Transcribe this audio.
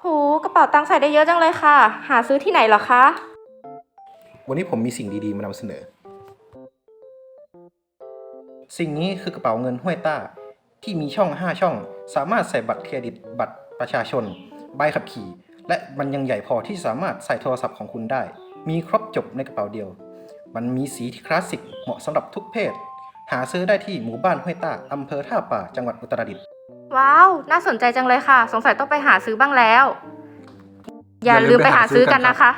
โหกระเป๋าตังค์ใส่ได้เยอะจังเลยค่ะ หาซื้อที่ไหนเหรอคะ วันนี้ผมมีสิ่งดีๆมานำเสนอ สิ่งนี้คือกระเป๋าเงินห้วยต้า ที่มีช่อง 5 ช่อง สามารถใส่บัตรเครดิต บัตรประชาชน ใบขับขี่ และมันยังใหญ่พอที่สามารถใส่โทรศัพท์ของคุณได้ มีครบจบในกระเป๋าเดียว มันมีสีที่คลาสสิกเหมาะสำหรับทุกเพศ หาซื้อได้ที่หมู่บ้านห้วยต้าอำเภอท่าป่าจังหวัดอุตรดิตถ์ ว้าว น่าสนใจจังเลยค่ะ สงสัยต้องไปหาซื้อบ้างแล้ว อย่าลืมไปหาซื้อกันนะคะ